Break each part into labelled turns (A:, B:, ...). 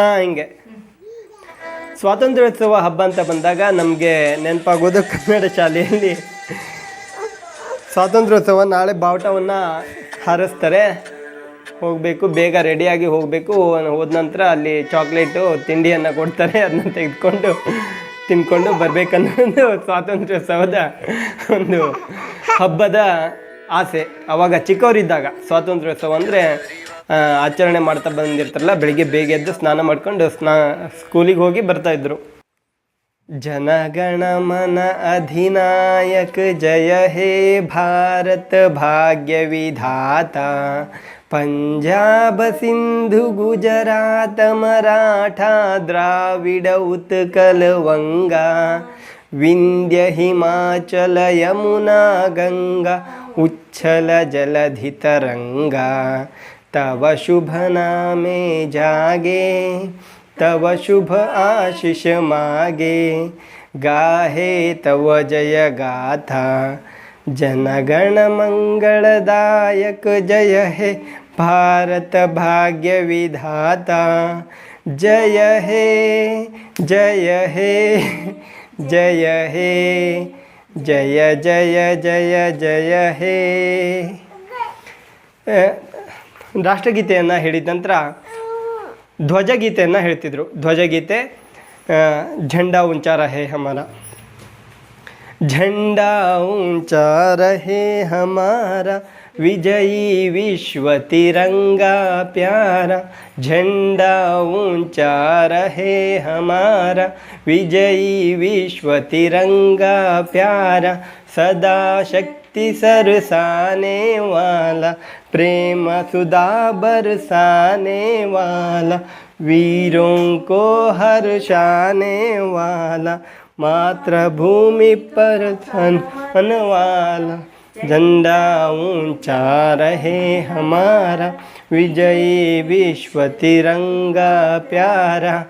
A: ಹಿಂಗೆ. ಸ್ವಾತಂತ್ರ್ಯೋತ್ಸವ ಹಬ್ಬ ಅಂತ ಬಂದಾಗ ನಮಗೆ ನೆನಪಾಗೋದು ಕನ್ನಡ ಶಾಲೆಯಲ್ಲಿ. ಸ್ವಾತಂತ್ರ್ಯೋತ್ಸವ ನಾಳೆ ಬಾವುಟವನ್ನು ಹಾರಿಸ್ತಾರೆ. ಹೋಗಬೇಕು, ಬೇಗ ರೆಡಿಯಾಗಿ ಹೋಗಬೇಕು. ಹೋದ ನಂತರ ಅಲ್ಲಿ ಚಾಕ್ಲೇಟು, ತಿಂಡಿಯನ್ನು ಕೊಡ್ತಾರೆ. ಅದನ್ನ ತೆಗೆದುಕೊಂಡು ತಿನ್ಕೊಂಡು ಬರಬೇಕನ್ನೋದು ಸ್ವಾತಂತ್ರ್ಯೋತ್ಸವದ ಒಂದು ಹಬ್ಬದ ಆಸೆ. ಅವಾಗ ಚಿಕ್ಕವರಿದ್ದಾಗ ಸ್ವಾತಂತ್ರ್ಯೋತ್ಸವ ಅಂದರೆ ಆಚರಣೆ ಮಾಡ್ತಾ ಬಂದಿರ್ತಾರಲ್ಲ, ಬೆಳಿಗ್ಗೆ ಬೇಗ ಎದ್ದು ಸ್ನಾನ ಮಾಡ್ಕೊಂಡು ಸ್ನಾ, ಸ್ಕೂಲಿಗೆ ಹೋಗಿ ಬರ್ತಾಯಿದ್ರು ಜನಗಣ ಮನ ಅಧಿನಾಯಕ ಜಯ ಹೇ ಭಾರತ ಭಾಗ್ಯ ವಿಧಾತ. ಪಂಜಾಬ ಸಿಂಧು ಗುಜರಾತ ಮರಾಠ ದ್ರಾವಿಡ ಉತ್ಕಲ ವಂಗಾ. ವಿಂಧ್ಯ ಹಿಮಾಚಲ ಯಮುನಾ तव शुभ नामे जागे, तव शुभ आशीष मागे। गाहे तव जय गाथा, जनगण मंगलदायक जय हे भारत भाग्य विधाता। जय हे जय हे जय हे, जय जय जय जय हे। ರಾಷ್ಟ್ರಗೀತೆಯನ್ನು ಹೇಳಿದ ನಂತರ ಧ್ವಜಗೀತೆಯನ್ನು ಹೇಳ್ತಿದ್ರು ಧ್ವಜಗೀತೆ ಆ, झंडा ऊंचा रहे हमारा झंडा ऊंचा रहे हमारा विजयी विश्व तिरंगा प्यारा झंडा ऊंचा रहे हमारा विजयी विश्व तिरंगा प्यारा सदा शक्ति सरसाने वाला, प्रेम सुधा बरसाने वाला, वीरों को हर्षाने वाला, मातृभूमि पर धन वाला, झंडा ऊँचा रहे हमारा, विजयी विश्व तिरंगा प्यारा,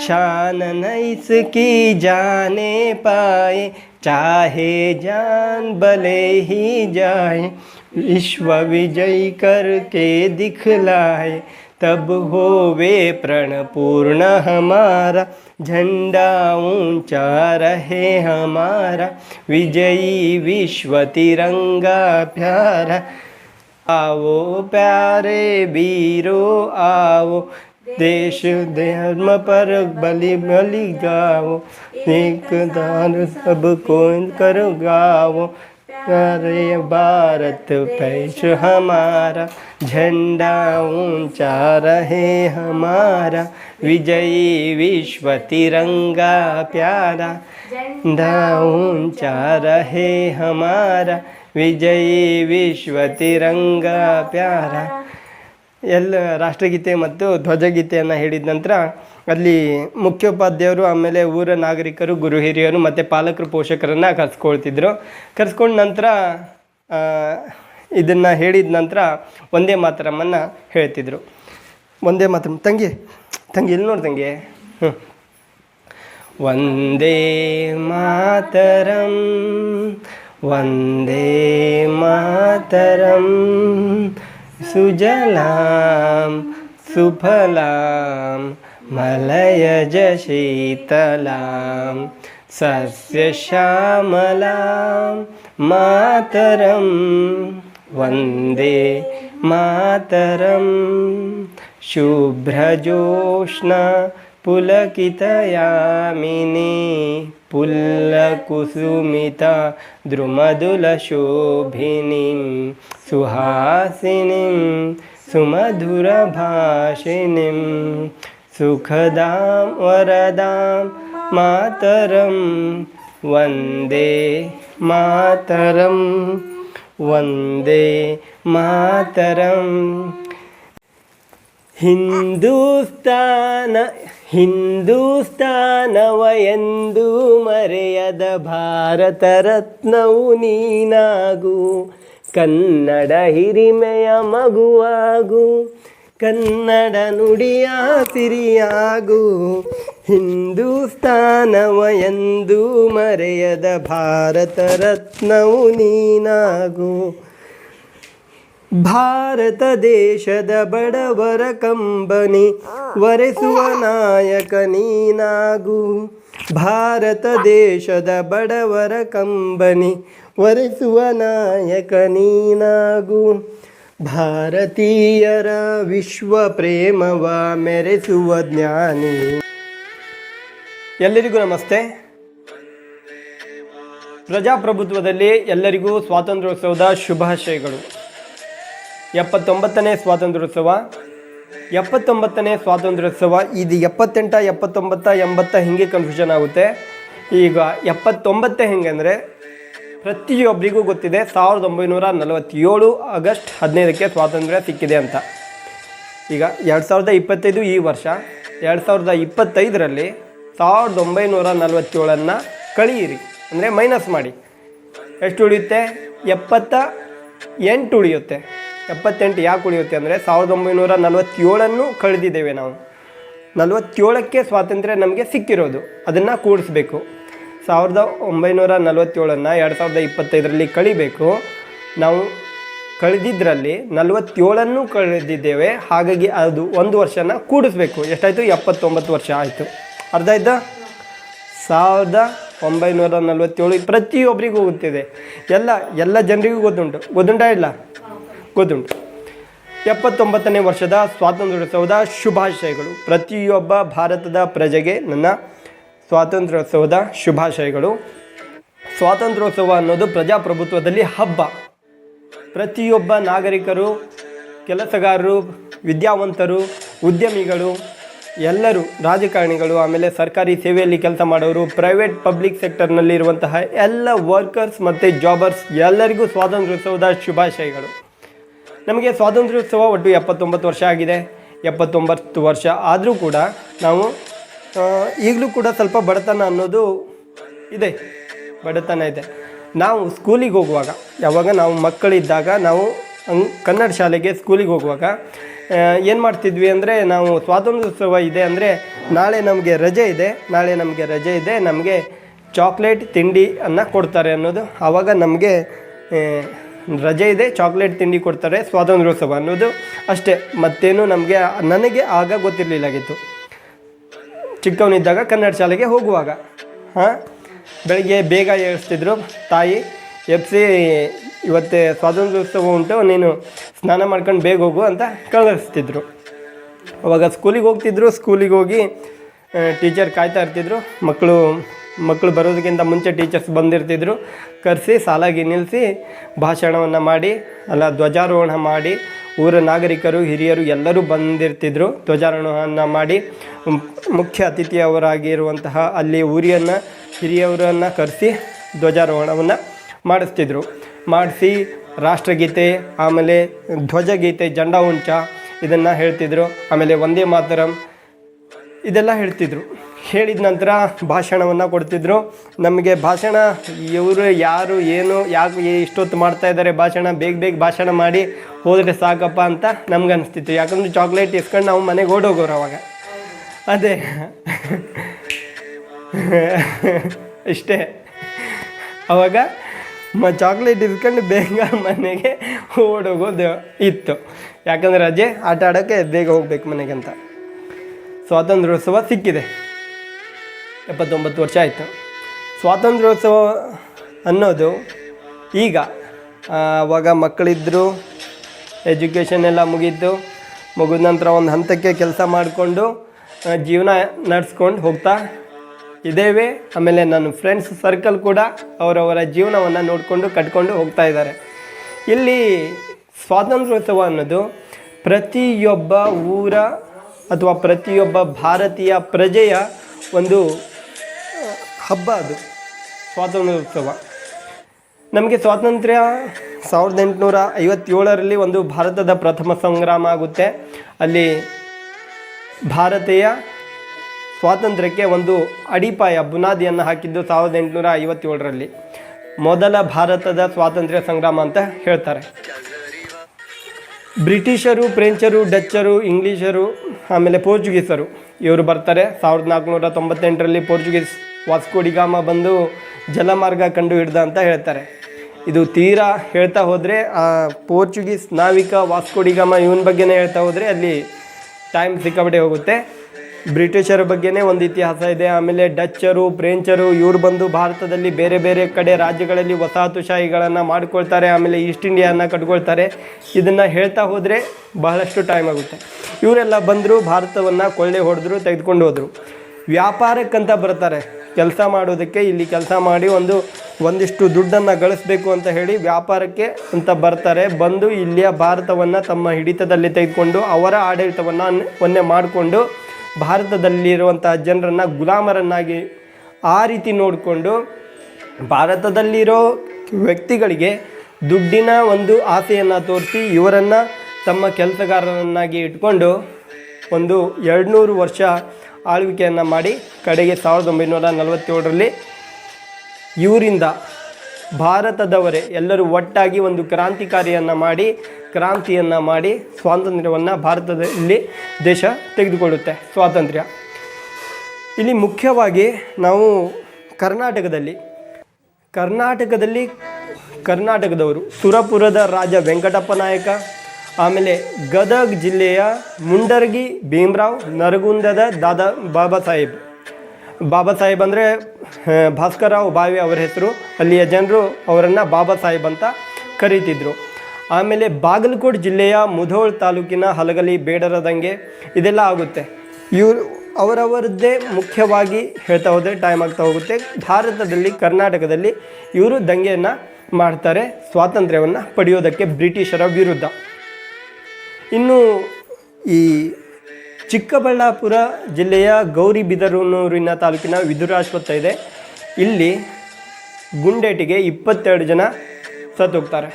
A: शान न इसकी जाने पाए चाहे जान भले ही जाए, विश्व विजयी करके दिखलाए, तब होवे प्रण पूर्ण हमारा, झंडा ऊँचा रहे हमारा, विजयी विश्व तिरंगा प्यारा। आओ प्यारे वीरो, आओ देश धर्म पर बलि बलि गाओ, एक दान सबको कर गाओ। अरे भारत पैश हमारा, झंडा ऊँचा रहे हमारा। विजयी विश्व तिरंगा प्यारा, झंडा ऊँचा रहे हमारा। विजयी विश्व तिरंगा प्यारा ಎಲ್ಲ ರಾಷ್ಟ್ರಗೀತೆ ಮತ್ತು ಧ್ವಜಗೀತೆಯನ್ನು ಹೇಳಿದ ನಂತರ ಅಲ್ಲಿ ಮುಖ್ಯೋಪಾಧ್ಯಾಯರು ಆಮೇಲೆ ಊರ ನಾಗರಿಕರು, ಗುರು ಹಿರಿಯರು ಮತ್ತು ಪಾಲಕರು, ಪೋಷಕರನ್ನು ಕರೆಸ್ಕೊಳ್ತಿದ್ರು. ಕರೆಸ್ಕೊಂಡ ನಂತರ ಇದನ್ನು ಹೇಳಿದ ನಂತರ ಒಂದೇ ಮಾತರಮ್ಮನ್ನು ಹೇಳ್ತಿದ್ರು. ಒಂದೇ ಮಾತ್ರ ತಂಗಿ ತಂಗಿ ಇಲ್ಲಿ ನೋಡಿ ತಂಗಿ. ಹ್ಞೂ ಒಂದೇ ಮಾತರಂ ಒಂದೇ ಮಾತರಂ सुजलां सुफलां मलयजशीतलां सस्यश्यामलां मातरं वन्दे मातरं शुभ्रजोष्णपुलकितयामिनी। पुल्लकुसुमिता द्रुमदुलशोभिनीं सुहासिनीं सुमधुरभाषिणीं सुखदां वरदां मातरं वन्दे मातरं वन्दे मातरम् ಹಿಂದೂಸ್ತಾನ ಹಿಂದೂಸ್ತಾನವ ಎಂದು ಮರೆಯದ ಭಾರತ ರತ್ನವು ನೀನಾಗು. ಕನ್ನಡ ಹಿರಿಮೆಯ ಮಗುವಾಗು. ಕನ್ನಡ ನುಡಿಯ ಸಿರಿಯಾಗು. ಹಿಂದೂಸ್ತಾನವ ಎಂದು ಮರೆಯದ ಭಾರತ ರತ್ನವು ನೀನಾಗು. ಭಾರತ ದೇಶದ ಬಡವರ ಕಂಬನಿ, ಒರೆಸುವ ನಾಯಕ ನೀನಾಗು. ಭಾರತ ದೇಶದ ಬಡವರ ಕಂಬನಿ, ಒರೆಸುವ ನಾಯಕ ನೀನಾಗು. ಭಾರತೀಯರ ವಿಶ್ವ ಪ್ರೇಮವ ಮೆರೆಸುವ ಜ್ಞಾನಿ. ಎಲ್ಲರಿಗೂ ನಮಸ್ತೆ. ಪ್ರಜಾಪ್ರಭುತ್ವದಲ್ಲಿ ಎಲ್ಲರಿಗೂ ಸ್ವಾತಂತ್ರ್ಯೋತ್ಸವದ ಶುಭಾಶಯಗಳು. ಎಪ್ಪತ್ತೊಂಬತ್ತನೇ ಸ್ವಾತಂತ್ರ್ಯೋತ್ಸವ. ಎಪ್ಪತ್ತೊಂಬತ್ತನೇ ಸ್ವಾತಂತ್ರ್ಯೋತ್ಸವ, ಇದು ಎಪ್ಪತ್ತೆಂಟ, ಎಪ್ಪತ್ತೊಂಬತ್ತ, ಎಂಬತ್ತ ಹಿಂಗೆ ಕನ್ಫ್ಯೂಷನ್ ಆಗುತ್ತೆ. ಈಗ ಎಪ್ಪತ್ತೊಂಬತ್ತೇ ಹೆಂಗಂದರೆ ಪ್ರತಿಯೊಬ್ಬರಿಗೂ ಗೊತ್ತಿದೆ, ಸಾವಿರದ ಒಂಬೈನೂರ ನಲವತ್ತೇಳು ಆಗಸ್ಟ್ ಹದಿನೈದಕ್ಕೆ ಸ್ವಾತಂತ್ರ್ಯ ಸಿಕ್ಕಿದೆ ಅಂತ. ಈಗ ಎರಡು ಸಾವಿರದ ಇಪ್ಪತ್ತೈದು ಈ ವರ್ಷ, ಎರಡು ಸಾವಿರದ ಇಪ್ಪತ್ತೈದರಲ್ಲಿ ಸಾವಿರದ ಒಂಬೈನೂರ ನಲವತ್ತೇಳನ್ನು ಕಳೆಯಿರಿ, ಅಂದರೆ ಮೈನಸ್ ಮಾಡಿ. ಎಷ್ಟು ಉಳಿಯುತ್ತೆ? ಎಪ್ಪತ್ತ ಎಂಟು ಉಳಿಯುತ್ತೆ. ಎಪ್ಪತ್ತೆಂಟು ಯಾಕೆ ಉಳಿಯುತ್ತೆ ಅಂದರೆ ಸಾವಿರದ ಒಂಬೈನೂರ ನಲವತ್ತೇಳನ್ನು ಕಳೆದಿದ್ದೇವೆ ನಾವು. ನಲವತ್ತೇಳಕ್ಕೆ ಸ್ವಾತಂತ್ರ್ಯ ನಮಗೆ ಸಿಕ್ಕಿರೋದು. ಅದನ್ನು ಕೂಡಿಸ್ಬೇಕು. ಸಾವಿರದ ಒಂಬೈನೂರ ನಲವತ್ತೇಳನ್ನು ಎರಡು ಸಾವಿರದ ಇಪ್ಪತ್ತೈದರಲ್ಲಿ ಕಳಿಬೇಕು. ನಾವು ಕಳೆದಿದ್ದರಲ್ಲಿ ನಲವತ್ತೇಳನ್ನು ಕಳೆದಿದ್ದೇವೆ. ಹಾಗಾಗಿ ಅದು ಒಂದು ವರ್ಷನ ಕೂಡಿಸ್ಬೇಕು. ಎಷ್ಟಾಯಿತು? ಎಪ್ಪತ್ತೊಂಬತ್ತು ವರ್ಷ ಆಯಿತು. ಅರ್ಧ ಆಯ್ತಾ? ಸಾವಿರದ ಒಂಬೈನೂರ ನಲವತ್ತೇಳು ಪ್ರತಿಯೊಬ್ಬರಿಗೂ ಗೊತ್ತಿದೆ. ಎಲ್ಲ ಎಲ್ಲ ಜನರಿಗೂ ಗೊತ್ತುಂಟು. ಗೊತ್ತುಂಟಾ ಇಲ್ಲ? ಗೊತ್ತುಂಟು. ಎಪ್ಪತ್ತೊಂಬತ್ತನೇ ವರ್ಷದ ಸ್ವಾತಂತ್ರ್ಯೋತ್ಸವದ ಶುಭಾಶಯಗಳು. ಪ್ರತಿಯೊಬ್ಬ ಭಾರತದ ಪ್ರಜೆಗೆ ನನ್ನ ಸ್ವಾತಂತ್ರ್ಯೋತ್ಸವದ ಶುಭಾಶಯಗಳು. ಸ್ವಾತಂತ್ರ್ಯೋತ್ಸವ ಅನ್ನೋದು ಪ್ರಜಾಪ್ರಭುತ್ವದಲ್ಲಿ ಹಬ್ಬ. ಪ್ರತಿಯೊಬ್ಬ ನಾಗರಿಕರು, ಕೆಲಸಗಾರರು, ವಿದ್ಯಾವಂತರು, ಉದ್ಯಮಿಗಳು, ಎಲ್ಲರೂ ರಾಜಕಾರಣಿಗಳು, ಆಮೇಲೆ ಸರ್ಕಾರಿ ಸೇವೆಯಲ್ಲಿ ಕೆಲಸ ಮಾಡೋರು ಪ್ರೈವೇಟ್ ಪಬ್ಲಿಕ್ ಸೆಕ್ಟರ್ನಲ್ಲಿರುವಂತಹ ಎಲ್ಲ ವರ್ಕರ್ಸ್ ಮತ್ತು ಜಾಬರ್ಸ್ ಎಲ್ಲರಿಗೂ ಸ್ವಾತಂತ್ರ್ಯೋತ್ಸವದ ಶುಭಾಶಯಗಳು. ನಮಗೆ ಸ್ವಾತಂತ್ರ್ಯೋತ್ಸವ ಒಟ್ಟು ಎಪ್ಪತ್ತೊಂಬತ್ತು ವರ್ಷ ಆಗಿದೆ. ಎಪ್ಪತ್ತೊಂಬತ್ತು ವರ್ಷ ಆದರೂ ಕೂಡ ನಾವು ಈಗಲೂ ಕೂಡ ಸ್ವಲ್ಪ ಬಡತನ ಅನ್ನೋದು ಇದೆ. ಬಡತನ ಇದೆ. ನಾವು ಸ್ಕೂಲಿಗೆ ಹೋಗುವಾಗ, ಯಾವಾಗ ನಾವು ಮಕ್ಕಳಿದ್ದಾಗ ನಾವು ಕನ್ನಡ ಶಾಲೆಗೆ ಸ್ಕೂಲಿಗೆ ಹೋಗುವಾಗ ಏನು ಮಾಡ್ತಿದ್ವಿ ಅಂದರೆ ನಾವು ಸ್ವಾತಂತ್ರ್ಯೋತ್ಸವ ಇದೆ ಅಂದರೆ ನಾಳೆ ನಮಗೆ ರಜೆ ಇದೆ. ನಾಳೆ ನಮಗೆ ರಜೆ ಇದೆ. ನಮಗೆ ಚಾಕ್ಲೇಟ್ ತಿಂಡಿ ಅನ್ನು ಕೊಡ್ತಾರೆ ಅನ್ನೋದು. ಆವಾಗ ನಮಗೆ ರಜೆ ಇದೆ, ಚಾಕ್ಲೇಟ್ ತಿಂಡಿ ಕೊಡ್ತಾರೆ ಸ್ವಾತಂತ್ರ್ಯೋತ್ಸವ ಅನ್ನೋದು ಅಷ್ಟೇ. ಮತ್ತೇನು ನಮಗೆ, ನನಗೆ ಆಗ ಗೊತ್ತಿರಲಿಲ್ಲಾಗಿತ್ತು. ಚಿಕ್ಕವನಿದ್ದಾಗ ಕನ್ನಡ ಶಾಲೆಗೆ ಹೋಗುವಾಗ. ಹಾಂ? ಬೆಳಗ್ಗೆ ಬೇಗ ಏಳಿಸ್ತಿದ್ರು ತಾಯಿ ಎಬ್ಸಿ ಇವತ್ತೇ ಸ್ವಾತಂತ್ರ್ಯೋತ್ಸವ ಉಂಟು, ನೀನು ಸ್ನಾನ ಮಾಡ್ಕೊಂಡು ಬೇಗ ಹೋಗು ಅಂತ ಕಳಿಸ್ತಿದ್ರು. ಅವಾಗ ಸ್ಕೂಲಿಗೆ ಹೋಗ್ತಿದ್ರು ಸ್ಕೂಲಿಗೆ ಹೋಗಿ ಟೀಚರ್ ಕಾಯ್ತಾ ಇರ್ತಿದ್ರು, ಮಕ್ಕಳು ಮಕ್ಕಳು ಬರೋದಕ್ಕಿಂತ ಮುಂಚೆ ಟೀಚರ್ಸ್ ಬಂದಿರ್ತಿದ್ರು, ಕರೆಸಿ ಸಾಲಾಗಿ ನಿಲ್ಲಿಸಿ ಭಾಷಣವನ್ನು ಮಾಡಿ, ಅಲ್ಲ ಧ್ವಜಾರೋಹಣ ಮಾಡಿ, ಊರ ನಾಗರಿಕರು, ಹಿರಿಯರು ಎಲ್ಲರೂ ಬಂದಿರ್ತಿದ್ರು ಧ್ವಜಾರೋಹಣ ಮಾಡಿ. ಮುಖ್ಯ ಅತಿಥಿಯವರಾಗಿರುವಂತಹ ಅಲ್ಲಿ ಊರಿಯನ್ನು, ಹಿರಿಯವರನ್ನು ಕರೆಸಿ ಧ್ವಜಾರೋಹಣವನ್ನು ಮಾಡಿಸ್ತಿದ್ರು. ಮಾಡಿಸಿ ರಾಷ್ಟ್ರಗೀತೆ, ಆಮೇಲೆ ಧ್ವಜಗೀತೆ, ಜಂಡ ಉಂಚ ಇದನ್ನು ಹೇಳ್ತಿದ್ರು. ಆಮೇಲೆ ವಂದೇ ಮಾತರಂ ಇದೆಲ್ಲ ಹೇಳ್ತಿದ್ರು. ಹೇಳಿದ ನಂತರ ಭಾಷಣವನ್ನು ಕೊಡ್ತಿದ್ರು. ನಮಗೆ ಭಾಷಣ ಇವರು ಯಾರು, ಏನು, ಯಾಕೆ ಇಷ್ಟೊತ್ತು ಮಾಡ್ತಾ ಇದ್ದಾರೆ ಭಾಷಣ, ಬೇಗ ಬೇಗ ಭಾಷಣ ಮಾಡಿ ಹೋದರೆ ಸಾಕಪ್ಪ ಅಂತ ನಮ್ಗೆ ಅನಿಸ್ತಿತ್ತು ಯಾಕಂದ್ರೆ ಚಾಕ್ಲೇಟ್ ಇಸ್ಕೊಂಡು ನಾವು ಮನೆಗೆ ಓಡೋಗೋರು ಅವಾಗ. ಅದೇ. ಇಷ್ಟೇ. ಅವಾಗ ಮ ಚಾಕ್ಲೇಟ್ ಇಸ್ಕೊಂಡು ಬೇಗ ಮನೆಗೆ ಓಡೋಗೋದು ಇತ್ತು. ಯಾಕಂದ್ರೆ ರಜೆ, ಆಟ ಆಡೋಕ್ಕೆ ಬೇಗ ಹೋಗ್ಬೇಕು ಮನೆಗೆ ಅಂತ ಸ್ವಾತಂತ್ರ್ಯೋತ್ಸವ ಸಿಕ್ಕಿದೆ. ಎಪ್ಪತ್ತೊಂಬತ್ತು ವರ್ಷ ಆಯಿತು. ಸ್ವಾತಂತ್ರ್ಯೋತ್ಸವ ಅನ್ನೋದು ಈಗ ಆವಾಗ ಮಕ್ಕಳಿದ್ದರು ಎಜುಕೇಷನ್ ಎಲ್ಲ ಮುಗಿದ್ದು ಮುಗಿದ ನಂತರ ಒಂದು ಹಂತಕ್ಕೆ ಕೆಲಸ ಮಾಡಿಕೊಂಡು ಜೀವನ ನಡೆಸ್ಕೊಂಡು ಹೋಗ್ತಾ ಇದ್ದೇವೆ. ಆಮೇಲೆ ನನ್ನ ಫ್ರೆಂಡ್ಸ್ ಸರ್ಕಲ್ ಕೂಡ ಅವರವರ ಜೀವನವನ್ನು ನೋಡಿಕೊಂಡು ಕಟ್ಕೊಂಡು ಹೋಗ್ತಾ ಇದ್ದಾರೆ. ಇಲ್ಲಿ ಸ್ವಾತಂತ್ರ್ಯೋತ್ಸವ ಅನ್ನೋದು ಪ್ರತಿಯೊಬ್ಬ ಊರ ಅಥವಾ ಪ್ರತಿಯೊಬ್ಬ ಭಾರತೀಯ ಪ್ರಜೆಯ ಒಂದು ಹಬ್ಬ ಅದು. ಸ್ವಾತಂತ್ರ್ಯೋತ್ಸವ ನಮಗೆ ಸ್ವಾತಂತ್ರ್ಯ ಸಾವಿರದ ಎಂಟುನೂರ ಐವತ್ತೇಳರಲ್ಲಿ ಒಂದು ಭಾರತದ ಪ್ರಥಮ ಸಂಗ್ರಾಮ ಆಗುತ್ತೆ. ಅಲ್ಲಿ ಭಾರತೀಯ ಸ್ವಾತಂತ್ರ್ಯಕ್ಕೆ ಒಂದು ಅಡಿಪಾಯ, ಬುನಾದಿಯನ್ನು ಹಾಕಿದ್ದು ಸಾವಿರದ ಎಂಟುನೂರ ಐವತ್ತೇಳರಲ್ಲಿ. ಮೊದಲ ಭಾರತದ ಸ್ವಾತಂತ್ರ್ಯ ಸಂಗ್ರಾಮ ಅಂತ ಹೇಳ್ತಾರೆ. ಬ್ರಿಟಿಷರು, ಫ್ರೆಂಚರು, ಡಚ್ಚರು, ಇಂಗ್ಲೀಷರು, ಆಮೇಲೆ ಪೋರ್ಚುಗೀಸರು ಇವರು ಬರ್ತಾರೆ. ಸಾವಿರದ ನಾಲ್ಕುನೂರ ತೊಂಬತ್ತೆಂಟರಲ್ಲಿ ಪೋರ್ಚುಗೀಸ್ ವಾಸ್ಕೋಡಿಗಾಮ ಬಂದು ಜಲಮಾರ್ಗ ಕಂಡು ಹಿಡ್ದ ಅಂತ ಹೇಳ್ತಾರೆ. ಇದು ತೀರಾ ಹೇಳ್ತಾ ಹೋದರೆ ಪೋರ್ಚುಗೀಸ್ ನಾವಿಕ ವಾಸ್ಕೋಡಿಗಾಮ ಇವನ ಬಗ್ಗೆನೇ ಹೇಳ್ತಾ ಹೋದರೆ ಅಲ್ಲಿ ಟೈಮ್ ಸಿಕ್ಕಾಪಟ್ಟೆ ಹೋಗುತ್ತೆ. ಬ್ರಿಟಿಷರ ಬಗ್ಗೆನೇ ಒಂದು ಇತಿಹಾಸ ಇದೆ. ಆಮೇಲೆ ಡಚ್ಚರು, ಫ್ರೆಂಚರು ಇವ್ರು ಬಂದು ಭಾರತದಲ್ಲಿ ಬೇರೆ ಬೇರೆ ಕಡೆ ರಾಜ್ಯಗಳಲ್ಲಿ ವಸಾಹತುಶಾಹಿಗಳನ್ನು ಮಾಡ್ಕೊಳ್ತಾರೆ, ಆಮೇಲೆ ಈಸ್ಟ್ ಇಂಡಿಯಾನ ಕಟ್ಕೊಳ್ತಾರೆ. ಇದನ್ನು ಹೇಳ್ತಾ ಹೋದರೆ ಬಹಳಷ್ಟು ಟೈಮ್ ಆಗುತ್ತೆ. ಇವರೆಲ್ಲ ಬಂದರು, ಭಾರತವನ್ನು ಕೊಳ್ಳೆ ಹೊಡೆದ್ರು, ತೆಗೆದುಕೊಂಡು ಹೋದರು. ವ್ಯಾಪಾರಕ್ಕಂತ ಬರ್ತಾರೆ. ಕೆಲಸ ಮಾಡೋದಕ್ಕೆ ಇಲ್ಲಿ ಕೆಲಸ ಮಾಡಿ ಒಂದು, ಒಂದಿಷ್ಟು ದುಡ್ಡನ್ನು ಗಳಿಸ್ಬೇಕು ಅಂತ ಹೇಳಿ ವ್ಯಾಪಾರಕ್ಕೆ ಅಂತ ಬರ್ತಾರೆ. ಬಂದು ಇಲ್ಲಿಯ ಭಾರತವನ್ನು ತಮ್ಮ ಹಿಡಿತದಲ್ಲಿ ತೆಗೆದುಕೊಂಡು ಅವರ ಆಡಳಿತವನ್ನು ಒನ್ನೆ ಮಾಡಿಕೊಂಡು ಭಾರತದಲ್ಲಿರುವಂತಹ ಜನರನ್ನು ಗುಲಾಮರನ್ನಾಗಿ ಆ ರೀತಿ ನೋಡಿಕೊಂಡು ಭಾರತದಲ್ಲಿರೋ ವ್ಯಕ್ತಿಗಳಿಗೆ ದುಡ್ಡಿನ ಒಂದು ಆಸೆಯನ್ನು ತೋರಿಸಿ ಇವರನ್ನು ತಮ್ಮ ಕೆಲಸಗಾರರನ್ನಾಗಿ ಇಟ್ಕೊಂಡು ಒಂದು ಎರಡುನೂರು ವರ್ಷ ಆಳ್ವಿಕೆಯನ್ನು ಮಾಡಿ ಕಡೆಗೆ ಸಾವಿರದ ಒಂಬೈನೂರ ನಲವತ್ತೇಳರಲ್ಲಿ ಇವರಿಂದ ಭಾರತದವರೇ ಎಲ್ಲರೂ ಒಟ್ಟಾಗಿ ಒಂದು ಕ್ರಾಂತಿಕಾರಿಯನ್ನು ಮಾಡಿ, ಕ್ರಾಂತಿಯನ್ನು ಮಾಡಿ ಸ್ವಾತಂತ್ರ್ಯವನ್ನು ಭಾರತದಲ್ಲಿ ದೇಶ ತೆಗೆದುಕೊಳ್ಳುತ್ತೆ, ಸ್ವಾತಂತ್ರ್ಯ. ಇಲ್ಲಿ ಮುಖ್ಯವಾಗಿ ನಾವು ಕರ್ನಾಟಕದಲ್ಲಿ ಕರ್ನಾಟಕದಲ್ಲಿ ಕರ್ನಾಟಕದವರು, ಸುರಪುರದ ರಾಜ ವೆಂಕಟಪ್ಪ ನಾಯಕ ಆಮೇಲೆ ಗದಗ್ ಜಿಲ್ಲೆಯ ಮುಂಡರ್ಗಿ ಭೀಮರಾವ್ ನರಗುಂದದ ದಾದಾ ಬಾಬಾ ಸಾಹೇಬ್. ಬಾಬಾ ಸಾಹೇಬ್ ಅಂದರೆ ಭಾಸ್ಕರರಾವ್ ಬಾವಿ ಅವರ ಹೆಸರು. ಅಲ್ಲಿಯ ಜನರು ಅವರನ್ನು ಬಾಬಾ ಸಾಹೇಬ್ ಅಂತ ಕರೀತಿದ್ರು. ಆಮೇಲೆ ಬಾಗಲಕೋಟೆ ಜಿಲ್ಲೆಯ ಮುಧೋಳ್ ತಾಲೂಕಿನ ಹಲಗಲಿ ಬೇಡರದಂಗೆ ಇದೆಲ್ಲ ಆಗುತ್ತೆ. ಇವರು, ಅವರವರದ್ದೇ ಮುಖ್ಯವಾಗಿ ಹೇಳ್ತಾ ಹೋದರೆ ಟೈಮ್ ಆಗ್ತಾ ಹೋಗುತ್ತೆ. ಭಾರತದಲ್ಲಿ, ಕರ್ನಾಟಕದಲ್ಲಿ ಇವರು ದಂಗೆಯನ್ನು ಮಾಡ್ತಾರೆ, ಸ್ವಾತಂತ್ರ್ಯವನ್ನು ಪಡೆಯೋದಕ್ಕೆ ಬ್ರಿಟಿಷರ ವಿರುದ್ಧ. ಇನ್ನು ಈ ಚಿಕ್ಕಬಳ್ಳಾಪುರ ಜಿಲ್ಲೆಯ ಗೌರಿಬಿದರೂರಿನ ತಾಲೂಕಿನ ವಿದುರಾಶ್ವತ್ತ ಇದೆ. ಇಲ್ಲಿ ಗುಂಡೇಟಿಗೆ ಇಪ್ಪತ್ತೆರಡು ಜನ ಸತ್ತೋಗ್ತಾರೆ.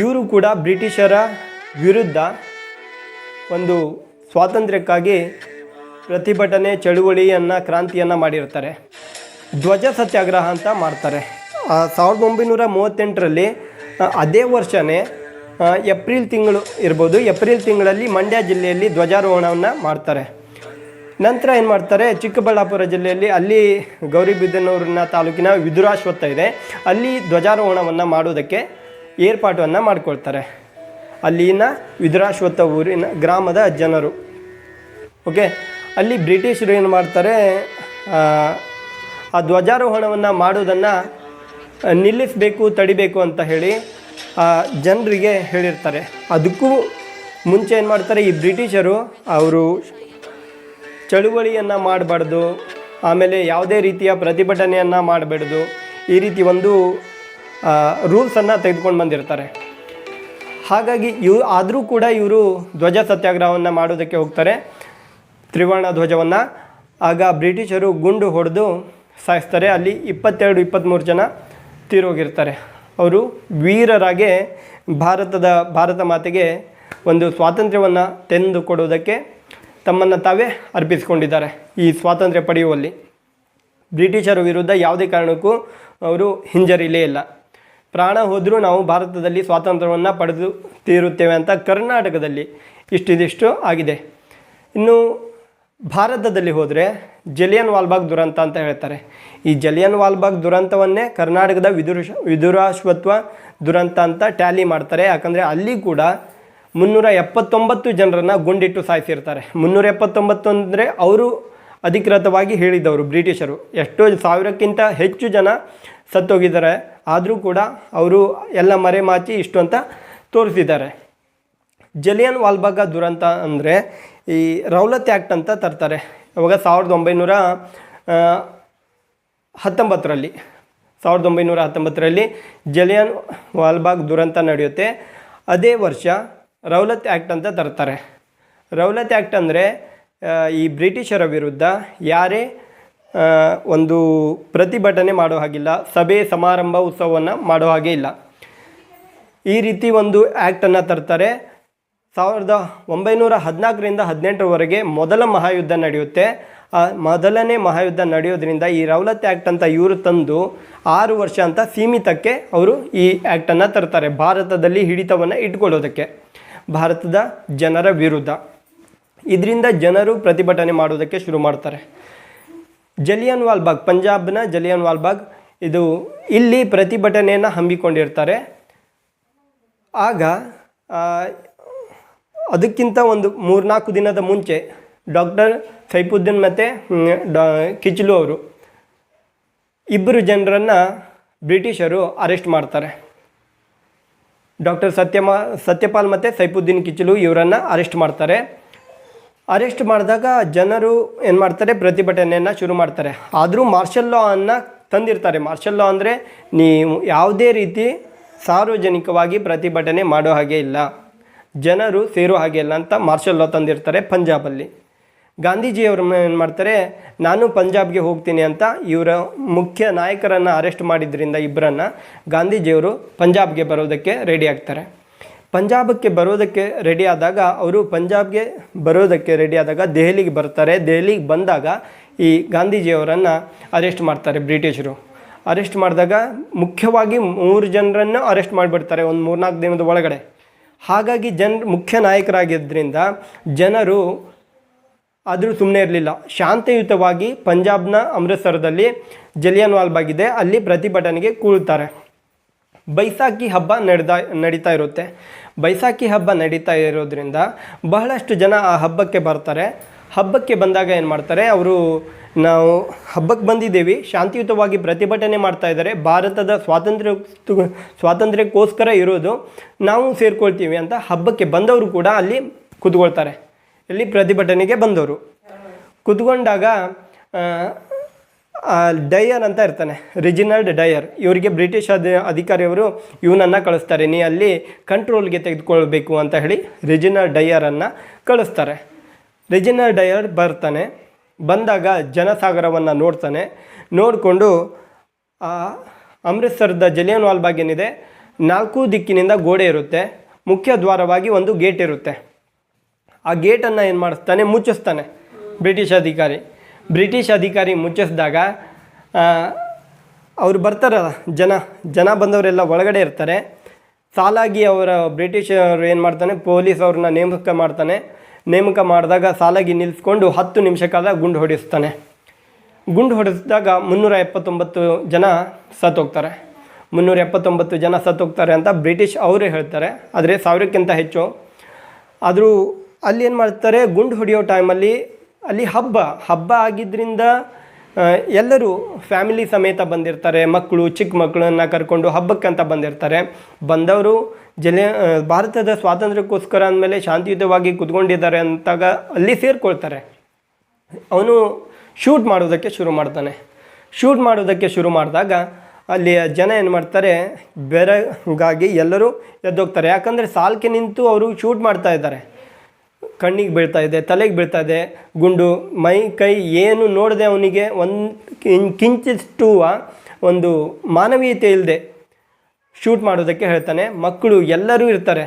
A: ಇವರು ಕೂಡ ಬ್ರಿಟಿಷರ ವಿರುದ್ಧ ಒಂದು ಸ್ವಾತಂತ್ರ್ಯಕ್ಕಾಗಿ ಪ್ರತಿಭಟನೆ, ಚಳುವಳಿಯನ್ನು, ಕ್ರಾಂತಿಯನ್ನು ಮಾಡಿರ್ತಾರೆ. ಧ್ವಜ ಸತ್ಯಾಗ್ರಹ ಅಂತ ಮಾಡ್ತಾರೆ. ಸಾವಿರದ ಒಂಬೈನೂರ ಮೂವತ್ತೆಂಟರಲ್ಲಿ ಅದೇ ವರ್ಷವೇ ಏಪ್ರಿಲ್ ತಿಂಗಳು ಇರ್ಬೋದು. ಏಪ್ರಿಲ್ ತಿಂಗಳಲ್ಲಿ ಮಂಡ್ಯ ಜಿಲ್ಲೆಯಲ್ಲಿ ಧ್ವಜಾರೋಹಣವನ್ನು ಮಾಡ್ತಾರೆ. ನಂತರ ಏನು ಮಾಡ್ತಾರೆ? ಚಿಕ್ಕಬಳ್ಳಾಪುರ ಜಿಲ್ಲೆಯಲ್ಲಿ ಅಲ್ಲಿ ಗೌರಿಬಿದ್ದನೂರಿನ ತಾಲೂಕಿನ ವಿದುರಾಶ್ವತ್ಥ ಇದೆ. ಅಲ್ಲಿ ಧ್ವಜಾರೋಹಣವನ್ನು ಮಾಡೋದಕ್ಕೆ ಏರ್ಪಾಟನ್ನು ಮಾಡಿಕೊಳ್ತಾರೆ. ಅಲ್ಲಿನ ವಿದುರಾಶ್ವತ್ಥ ಊರಿನ ಗ್ರಾಮದ ಜನರು. ಓಕೆ? ಅಲ್ಲಿ ಬ್ರಿಟಿಷರು ಏನು ಮಾಡ್ತಾರೆ? ಆ, ಧ್ವಜಾರೋಹಣವನ್ನು ಮಾಡೋದನ್ನು ನಿಲ್ಲಿಸಬೇಕು ತಡಿಬೇಕು ಅಂತ ಹೇಳಿ ಜನರಿಗೆ ಹೇಳಿರ್ತಾರೆ. ಅದಕ್ಕೂ ಮುಂಚೆ ಏನು ಮಾಡ್ತಾರೆ, ಈ ಬ್ರಿಟಿಷರು ಅವರು ಚಳುವಳಿಯನ್ನು ಮಾಡಬಾರ್ದು, ಆಮೇಲೆ ಯಾವುದೇ ರೀತಿಯ ಪ್ರತಿಭಟನೆಯನ್ನು ಮಾಡಬಾರ್ದು, ಈ ರೀತಿ ಒಂದು ರೂಲ್ಸನ್ನು ತೆಗೆದುಕೊಂಡು ಬಂದಿರ್ತಾರೆ. ಹಾಗಾಗಿ ಇವ್, ಆದರೂ ಕೂಡ ಇವರು ಧ್ವಜ ಸತ್ಯಾಗ್ರಹವನ್ನು ಮಾಡೋದಕ್ಕೆ ಹೋಗ್ತಾರೆ, ತ್ರಿವರ್ಣ ಧ್ವಜವನ್ನು. ಆಗ ಬ್ರಿಟಿಷರು ಗುಂಡು ಹೊಡೆದು ಸಾಯಿಸ್ತಾರೆ, ಅಲ್ಲಿ ಇಪ್ಪತ್ತೆರಡು ಇಪ್ಪತ್ತ್ಮೂರು ಜನ ತೀರೋಗಿರ್ತಾರೆ. ಅವರು ವೀರರಾಗೆ ಭಾರತದ, ಭಾರತ ಮಾತೆಗೆ ಒಂದು ಸ್ವಾತಂತ್ರ್ಯವನ್ನು ತಂದು ಕೊಡುವುದಕ್ಕೆ ತಮ್ಮನ್ನು ತಾವೇ ಅರ್ಪಿಸಿಕೊಂಡಿದ್ದಾರೆ ಈ ಸ್ವಾತಂತ್ರ್ಯ ಪಡೆಯುವಲ್ಲಿ. ಬ್ರಿಟಿಷರ ವಿರುದ್ಧ ಯಾವುದೇ ಕಾರಣಕ್ಕೂ ಅವರು ಹಿಂಜರಿಲೇ ಇಲ್ಲ. ಪ್ರಾಣ ಹೋದರೂ ನಾವು ಭಾರತದಲ್ಲಿ ಸ್ವಾತಂತ್ರ್ಯವನ್ನು ಪಡೆದು ತೀರುತ್ತೇವೆ ಅಂತ ಕರ್ನಾಟಕದಲ್ಲಿ ಇಷ್ಟಿದಿಷ್ಟು ಆಗಿದೆ. ಇನ್ನು ಭಾರತದಲ್ಲಿ ಹೋದರೆ ಜಲಿಯನ್ ವಾಲ್ಬಾಗ್ ದುರಂತ ಅಂತ ಹೇಳ್ತಾರೆ. ಈ ಜಲಿಯನ್ ವಾಲ್ಬಾಗ್ ದುರಂತವನ್ನೇ ಕರ್ನಾಟಕದ ವಿದುರುಷ, ವಿದುರಾಶ್ವತ್ವ ದುರಂತ ಅಂತ ಟ್ಯಾಲಿ ಮಾಡ್ತಾರೆ. ಯಾಕಂದರೆ ಅಲ್ಲಿ ಕೂಡ ಮುನ್ನೂರ ಎಪ್ಪತ್ತೊಂಬತ್ತು ಜನರನ್ನು ಗುಂಡಿಟ್ಟು ಸಾಯಿಸಿರ್ತಾರೆ. ಮುನ್ನೂರ ಎಪ್ಪತ್ತೊಂಬತ್ತು ಅಂದರೆ ಅವರು ಅಧಿಕೃತವಾಗಿ ಹೇಳಿದವರು ಬ್ರಿಟಿಷರು. ಎಷ್ಟೋ ಸಾವಿರಕ್ಕಿಂತ ಹೆಚ್ಚು ಜನ ಸತ್ತೋಗಿದ್ದಾರೆ. ಆದರೂ ಕೂಡ ಅವರು ಎಲ್ಲ ಮರೆಮಾಚಿ ಇಷ್ಟು ಅಂತ ತೋರಿಸಿದ್ದಾರೆ. ಜಲಿಯನ್ ವಾಲ್ಬಾಗ ದುರಂತ ಅಂದರೆ ಈ ರೌಲತ್ ಆ್ಯಕ್ಟ್ ಅಂತ ತರ್ತಾರೆ. ಅವಾಗ ಸಾವಿರದ ಒಂಬೈನೂರ ಹತ್ತೊಂಬತ್ತರಲ್ಲಿ, ಸಾವಿರದ ಒಂಬೈನೂರ ಹತ್ತೊಂಬತ್ತರಲ್ಲಿ ಜಲಿಯನ್ ವಾಲ್ಬಾಗ್ ದುರಂತ ನಡೆಯುತ್ತೆ. ಅದೇ ವರ್ಷ ರೌಲತ್ ಆ್ಯಕ್ಟ್ ಅಂತ ತರ್ತಾರೆ. ರೌಲತ್ ಆ್ಯಕ್ಟ್ ಅಂದರೆ ಈ ಬ್ರಿಟಿಷರ ವಿರುದ್ಧ ಯಾರೇ ಒಂದು ಪ್ರತಿಭಟನೆ ಮಾಡೋ ಹಾಗಿಲ್ಲ, ಸಭೆ ಸಮಾರಂಭ ಉತ್ಸವವನ್ನು ಮಾಡೋ ಹಾಗೆ ಇಲ್ಲ. ಈ ರೀತಿ ಒಂದು ಆ್ಯಕ್ಟನ್ನು ತರ್ತಾರೆ. ಸಾವಿರದ ಒಂಬೈನೂರ ಹದಿನಾಲ್ಕರಿಂದ ಹದಿನೆಂಟರವರೆಗೆ ಮೊದಲ ಮಹಾಯುದ್ಧ ನಡೆಯುತ್ತೆ. ಮೊದಲನೇ ಮಹಾಯುದ್ಧ ನಡೆಯೋದ್ರಿಂದ ಈ ರೌಲತ್ ಆ್ಯಕ್ಟ್ ಅಂತ ಇವರು ತಂದು ಆರು ವರ್ಷ ಅಂತ ಸೀಮಿತಕ್ಕೆ ಅವರು ಈ ಆ್ಯಕ್ಟನ್ನು ತರ್ತಾರೆ, ಭಾರತದಲ್ಲಿ ಹಿಡಿತವನ್ನು ಇಟ್ಕೊಳ್ಳೋದಕ್ಕೆ, ಭಾರತದ ಜನರ ವಿರುದ್ಧ. ಇದರಿಂದ ಜನರು ಪ್ರತಿಭಟನೆ ಮಾಡೋದಕ್ಕೆ ಶುರು ಮಾಡ್ತಾರೆ. ಜಲಿಯನ್ ವಾಲ್ಬಾಗ್ ಪಂಜಾಬ್ನ ಜಲಿಯನ್ ವಾಲ್ಬಾಗ್ ಇದು ಇಲ್ಲಿ ಪ್ರತಿಭಟನೆಯನ್ನು ಹಮ್ಮಿಕೊಂಡಿರ್ತಾರೆ. ಆಗ ಅದಕ್ಕಿಂತ ಒಂದು ಮೂರ್ನಾಲ್ಕು ದಿನದ ಮುಂಚೆ ಡಾಕ್ಟರ್ ಸೈಫುದ್ದೀನ್ ಮತ್ತು ಡಾ ಕಿಚ್ಲು ಅವರು ಇಬ್ಬರು ಜನರನ್ನು ಬ್ರಿಟಿಷರು ಅರೆಸ್ಟ್ ಮಾಡ್ತಾರೆ. ಡಾಕ್ಟರ್ ಸತ್ಯಮ, ಸತ್ಯಪಾಲ್ ಮತ್ತು ಸೈಫುದ್ದೀನ್ ಕಿಚ್ಲು ಇವರನ್ನು ಅರೆಸ್ಟ್ ಮಾಡ್ತಾರೆ. ಅರೆಸ್ಟ್ ಮಾಡಿದಾಗ ಜನರು ಏನು ಮಾಡ್ತಾರೆ, ಪ್ರತಿಭಟನೆಯನ್ನು ಶುರು ಮಾಡ್ತಾರೆ. ಆದರೂ ಮಾರ್ಷಲ್ ಲಾ ಅನ್ನು ತಂದಿರ್ತಾರೆ. ಮಾರ್ಷಲ್ ಲಾ ಅಂದರೆ ನೀವು ಯಾವುದೇ ರೀತಿ ಸಾರ್ವಜನಿಕವಾಗಿ ಪ್ರತಿಭಟನೆ ಮಾಡೋ ಹಾಗೆ ಇಲ್ಲ. ಜನರು ಸೇರೋ ಹಾಗೆ ಇಲ್ಲ ಅಂತ ಮಾರ್ಷಲ್ ಲಾ ತಂದಿರ್ತಾರೆ ಪಂಜಾಬಲ್ಲಿ. ಗಾಂಧೀಜಿಯವರು ಏನು ಮಾಡ್ತಾರೆ, ನಾನು ಪಂಜಾಬ್ಗೆ ಹೋಗ್ತೀನಿ ಅಂತ ಇವರ ಮುಖ್ಯ ನಾಯಕರನ್ನು ಅರೆಸ್ಟ್ ಮಾಡಿದ್ರಿಂದ ಇಬ್ಬರನ್ನು ಗಾಂಧೀಜಿಯವರು ಪಂಜಾಬ್ಗೆ ಬರೋದಕ್ಕೆ ರೆಡಿ ಆಗ್ತಾರೆ. ಪಂಜಾಬಕ್ಕೆ ಬರೋದಕ್ಕೆ ರೆಡಿ ಆದಾಗ, ಅವರು ಪಂಜಾಬ್ಗೆ ಬರೋದಕ್ಕೆ ರೆಡಿ ಆದಾಗ ದೆಹಲಿಗೆ ಬರ್ತಾರೆ. ದೆಹಲಿಗೆ ಬಂದಾಗ ಈ ಗಾಂಧೀಜಿಯವರನ್ನು ಅರೆಸ್ಟ್ ಮಾಡ್ತಾರೆ ಬ್ರಿಟಿಷರು. ಅರೆಸ್ಟ್ ಮಾಡಿದಾಗ ಮುಖ್ಯವಾಗಿ ಮೂರು ಜನರನ್ನು ಅರೆಸ್ಟ್ ಮಾಡಿಬಿಡ್ತಾರೆ ಒಂದು ಮೂರ್ನಾಲ್ಕು ದಿನದ ಒಳಗಡೆ. ಹಾಗಾಗಿ ಜನ ಮುಖ್ಯ ನಾಯಕರಾಗಿದ್ದರಿಂದ ಜನರು ಆದರೂ ಸುಮ್ಮನೆ ಇರಲಿಲ್ಲ. ಶಾಂತಿಯುತವಾಗಿ ಪಂಜಾಬ್ನ ಅಮೃತ್ಸರದಲ್ಲಿ ಜಲಿಯನ್ ವಾಲ್ಬಾಗ್ ಇದೆ ಅಲ್ಲಿ ಪ್ರತಿಭಟನೆಗೆ ಕೂಳುತ್ತಾರೆ ಬೈಸಾಖಿ ಹಬ್ಬ ನಡೆದ, ನಡೀತಾ ಇರುತ್ತೆ. ಬೈಸಾಖಿ ಹಬ್ಬ ನಡೀತಾ ಇರೋದ್ರಿಂದ ಬಹಳಷ್ಟು ಜನ ಆ ಹಬ್ಬಕ್ಕೆ ಬರ್ತಾರೆ. ಹಬ್ಬಕ್ಕೆ ಬಂದಾಗ ಏನು ಮಾಡ್ತಾರೆ? ಅವರು ನಾವು ಹಬ್ಬಕ್ಕೆ ಬಂದಿದ್ದೀವಿ. ಶಾಂತಿಯುತವಾಗಿ ಪ್ರತಿಭಟನೆ ಮಾಡ್ತಾ ಇದ್ದಾರೆ. ಭಾರತದ ಸ್ವಾತಂತ್ರ್ಯ ಸ್ವಾತಂತ್ರ್ಯಕ್ಕೋಸ್ಕರ ಇರೋದು ನಾವು ಸೇರ್ಕೊಳ್ತೀವಿ ಅಂತ ಹಬ್ಬಕ್ಕೆ ಬಂದವರು ಕೂಡ ಅಲ್ಲಿ ಕೂತ್ಕೊಳ್ತಾರೆ. ಇಲ್ಲಿ ಪ್ರತಿಭಟನೆಗೆ ಬಂದವರು. ಕೂತ್ಕೊಂಡಾಗ ಡಯರ್ ಅಂತ ಇರ್ತಾನೆ, ರಿಜಿನಲ್ಡ್ ಡಯರ್. ಇವರಿಗೆ ಬ್ರಿಟಿಷ್ ಅಧಿ ಅಧಿಕಾರಿಯವರು ಇವನನ್ನು ಕಳಿಸ್ತಾರೆ. ನೀ ಅಲ್ಲಿ ಕಂಟ್ರೋಲ್ಗೆ ತೆಗೆದುಕೊಳ್ಬೇಕು ಅಂತ ಹೇಳಿ ರಿಜಿನಲ್ ಡಯರನ್ನು ಕಳಿಸ್ತಾರೆ. ರಿಜಿನಲ್ ಡಯರ್ ಬರ್ತಾನೆ. ಬಂದಾಗ ಜನಸಾಗರವನ್ನು ನೋಡ್ತಾನೆ. ನೋಡಿಕೊಂಡು ಅಮೃತ್ಸರದ ಜಲಿಯನ್ ವಾಲ್ಬಾಗ್ ಏನಿದೆ ನಾಲ್ಕು ದಿಕ್ಕಿನಿಂದ ಗೋಡೆ ಇರುತ್ತೆ. ಮುಖ್ಯ ದ್ವಾರವಾಗಿ ಒಂದು ಗೇಟ್ ಇರುತ್ತೆ. ಆ ಗೇಟನ್ನು ಏನು ಮಾಡಿಸ್ತಾನೆ? ಮುಚ್ಚಿಸ್ತಾನೆ. ಬ್ರಿಟಿಷ್ ಅಧಿಕಾರಿ. ಬ್ರಿಟಿಷ್ ಅಧಿಕಾರಿ ಮುಚ್ಚಿಸಿದಾಗ ಅವ್ರು ಬರ್ತಾರಲ್ಲ ಜನ. ಜನ ಬಂದವರೆಲ್ಲ ಒಳಗಡೆ ಇರ್ತಾರೆ. ಸಾಲಾಗಿ ಅವರ ಬ್ರಿಟಿಷ್ ಏನು ಮಾಡ್ತಾನೆ? ಪೊಲೀಸ್ ಅವ್ರನ್ನ ನೇಮಕ ಮಾಡ್ತಾನೆ. ನೇಮಕ ಮಾಡಿದಾಗ ಸಾಲಾಗಿ ನಿಲ್ಲಿಸ್ಕೊಂಡು ಹತ್ತು ನಿಮಿಷ ಕಾಲ ಗುಂಡು ಹೊಡೆಸ್ತಾನೆ ಗುಂಡು ಹೊಡೆಸಿದಾಗ ಮುನ್ನೂರ ಎಪ್ಪತ್ತೊಂಬತ್ತು ಜನ ಸತ್ತೋಗ್ತಾರೆ ಮುನ್ನೂರ ಎಪ್ಪತ್ತೊಂಬತ್ತು ಜನ ಸತ್ತೋಗ್ತಾರೆ ಅಂತ ಬ್ರಿಟಿಷ್ ಅವರೇ ಹೇಳ್ತಾರೆ. ಆದರೆ ಸಾವಿರಕ್ಕಿಂತ ಹೆಚ್ಚು. ಆದರೂ ಅಲ್ಲಿ ಏನು ಮಾಡ್ತಾರೆ? ಗುಂಡು ಹೊಡೆಯೋ ಟೈಮಲ್ಲಿ ಅಲ್ಲಿ ಹಬ್ಬ. ಹಬ್ಬ ಆಗಿದ್ದರಿಂದ ಎಲ್ಲರೂ ಫ್ಯಾಮಿಲಿ ಸಮೇತ ಬಂದಿರ್ತಾರೆ. ಮಕ್ಕಳು, ಚಿಕ್ಕ ಮಕ್ಕಳನ್ನ ಕರ್ಕೊಂಡು ಹಬ್ಬಕ್ಕಂತ ಬಂದಿರ್ತಾರೆ. ಬಂದವರು ಜಲ ಭಾರತದ ಸ್ವಾತಂತ್ರ್ಯಕ್ಕೋಸ್ಕರ ಅಂದಮೇಲೆ ಶಾಂತಿಯುತವಾಗಿ ಕುತ್ಕೊಂಡಿದ್ದಾರೆ ಅಂತಾಗ ಅಲ್ಲಿ ಸೇರ್ಕೊಳ್ತಾರೆ. ಅವನು ಶೂಟ್ ಮಾಡೋದಕ್ಕೆ ಶುರು ಮಾಡ್ತಾನೆ. ಶೂಟ್ ಮಾಡೋದಕ್ಕೆ ಶುರು ಮಾಡಿದಾಗ ಅಲ್ಲಿ ಜನ ಏನು ಮಾಡ್ತಾರೆ, ಬೆರಗಾಗಿ ಎಲ್ಲರೂ ಎದ್ದೋಗ್ತಾರೆ. ಯಾಕಂದರೆ ಸಾಲ್ಕೆ ನಿಂತು ಅವರು ಶೂಟ್ ಮಾಡ್ತಾ ಇದ್ದಾರೆ. ಕಣ್ಣಿಗೆ ಬೀಳ್ತಾ ಇದೆ, ತಲೆಗೆ ಬೀಳ್ತಾ ಇದೆ, ಗುಂಡು, ಮೈ, ಕೈ ಏನು ನೋಡದೆ ಅವನಿಗೆ ಒಂದು ಕಿಂಚಿಷ್ಟು ಒಂದು ಮಾನವೀಯತೆ ಇಲ್ಲದೆ ಶೂಟ್ ಮಾಡೋದಕ್ಕೆ ಹೇಳ್ತಾನೆ, ಮಕ್ಕಳು ಎಲ್ಲರೂ ಇರ್ತಾರೆ.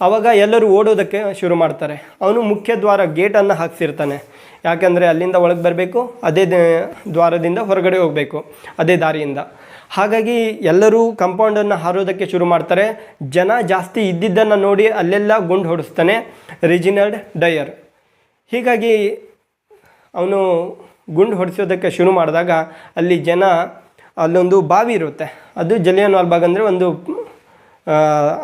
A: ಆವಾಗ ಎಲ್ಲರೂ ಓಡೋದಕ್ಕೆ ಶುರು ಮಾಡ್ತಾರೆ. ಅವನು ಮುಖ್ಯ ದ್ವಾರ ಗೇಟನ್ನು ಹಾಕ್ಸಿರ್ತಾನೆ. ಯಾಕೆಂದರೆ ಅಲ್ಲಿಂದ ಒಳಗೆ ಬರಬೇಕು, ಅದೇ ದ್ವಾರದಿಂದ ಹೊರಗಡೆ ಹೋಗಬೇಕು, ಅದೇ ದಾರಿಯಿಂದ. ಹಾಗಾಗಿ ಎಲ್ಲರೂ ಕಂಪೌಂಡನ್ನು ಹಾರೋದಕ್ಕೆ ಶುರು ಮಾಡ್ತಾರೆ. ಜನ ಜಾಸ್ತಿ ಇದ್ದಿದ್ದನ್ನು ನೋಡಿ ಅಲ್ಲೆಲ್ಲ ಗುಂಡು ಹೊಡಿಸ್ತಾನೆ ರಿಜಿನಲ್ಡ್ ಡಯರ್. ಹೀಗಾಗಿ ಅವನು ಗುಂಡು ಹೊಡಿಸೋದಕ್ಕೆ ಶುರು ಮಾಡಿದಾಗ ಅಲ್ಲಿ ಜನ ಅಲ್ಲೊಂದು ಬಾವಿ ಇರುತ್ತೆ. ಅದು ಜಲಿಯನ್ ವಾಲ್ಬಾಗ್ ಅಂದರೆ ಒಂದು